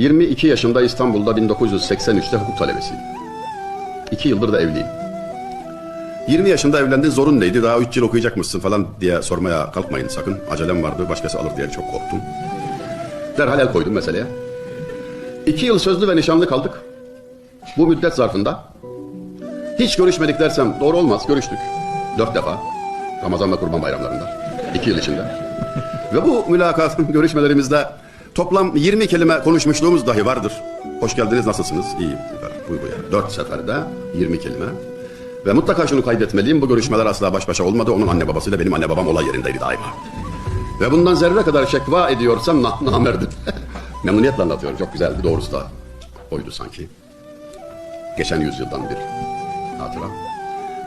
22 yaşında İstanbul'da 1983'te hukuk talebesiyim. 2 yıldır da evliyim. 20 yaşında evlendin zorun neydi daha 3 yıl okuyacakmışsın falan diye sormaya kalkmayın sakın. Acelem vardı başkası alır diye çok korktum. Derhal el koydum meseleye. 2 yıl sözlü ve nişanlı kaldık. Bu müddet zarfında hiç görüşmedik dersem doğru olmaz görüştük. Dört defa. Ramazan ve Kurban bayramlarında. 2 yıl içinde. Ve bu mülakat görüşmelerimizde toplam 20 kelime konuşmuşluğumuz dahi vardır. Hoş geldiniz nasılsınız? İyi. Uyguya. Dört seferde 20 kelime. Ve mutlaka şunu kaydetmeliyim. Bu görüşmeler asla baş başa olmadı. Onun anne babasıyla benim anne babam olay yerindeydi daima. Ve bundan zerre kadar şekva ediyorsam na namerdim. Memnuniyetle anlatıyorum. Çok güzeldi. Doğrusu da oydu sanki. Geçen yüzyıldan bir hatıra.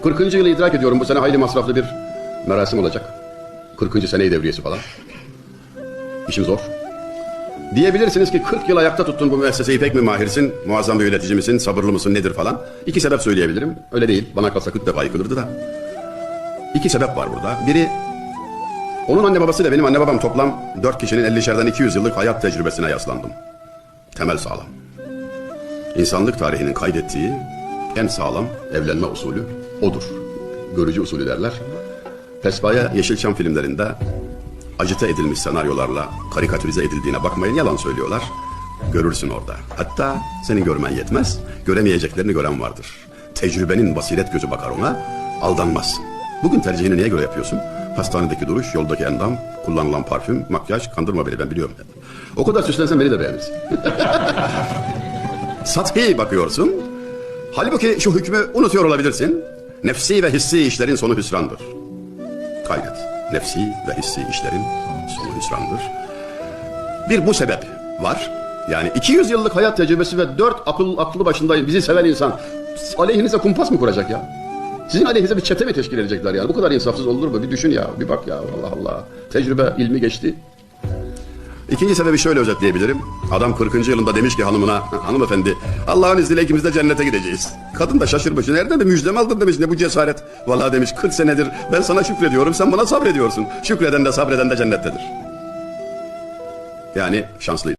40. yılı idrak ediyorum. Bu sene hayli masraflı bir merasim olacak. 40. seneyi devriyesi falan. İşim zor. Diyebilirsiniz ki 40 yıl ayakta tuttun bu müesseseyi pek mi mahirsin? Muazzam bir yönetici misin? Sabırlı mısın? Nedir falan? İki sebep söyleyebilirim. Öyle değil. Bana kalsa 40 defa yıkılırdı da. İki sebep var burada. Biri onun anne babasıyla benim anne babam toplam 4 kişinin 50'şerden 200 yıllık hayat tecrübesine yaslandım. Temel sağlam. İnsanlık tarihinin kaydettiği en sağlam evlenme usulü odur. Görücü usulü derler. Pesbaya Yeşilçam filmlerinde acite edilmiş senaryolarla karikatürize edildiğine bakmayın yalan söylüyorlar. Görürsün orada. Hatta senin görmen yetmez. Göremeyeceklerini gören vardır. Tecrübenin basiret gözü bakar ona. Aldanmazsın. Bugün tercihini niye göre yapıyorsun? Hastanedeki duruş, yoldaki endam, kullanılan parfüm, makyaj, kandırma beni ben biliyorum. O kadar süslensen beni de beğenirsin. Sathi bakıyorsun. Halbuki şu hükmü unutuyor olabilirsin. Nefsi ve hissi işlerin sonu hüsrandır. Kaydet. Nefsi ve hissi işlerin sonu hüsrandır. Bir bu sebep var. Yani 200 yıllık hayat tecrübesi ve 4 akıl aklı başında bizi seven insan aleyhinize kumpas mı kuracak ya? Sizin aleyhinize bir çete mi teşkil edecekler yani? Bu kadar insafsız olur mu? Bir düşün ya, bir bak ya. Allah Allah. Tecrübe, ilmi geçti. İkinci sebebi şöyle özetleyebilirim. Adam 40. yılında demiş ki hanımına, hanımefendi Allah'ın izniyle ikimiz de cennete gideceğiz. Kadın da şaşırmış. Nereden de müjdem aldın demiş ne bu cesaret. Vallahi demiş 40 senedir ben sana şükrediyorum sen bana sabrediyorsun. Şükreden de sabreden de cennettedir. Yani şanslıydı.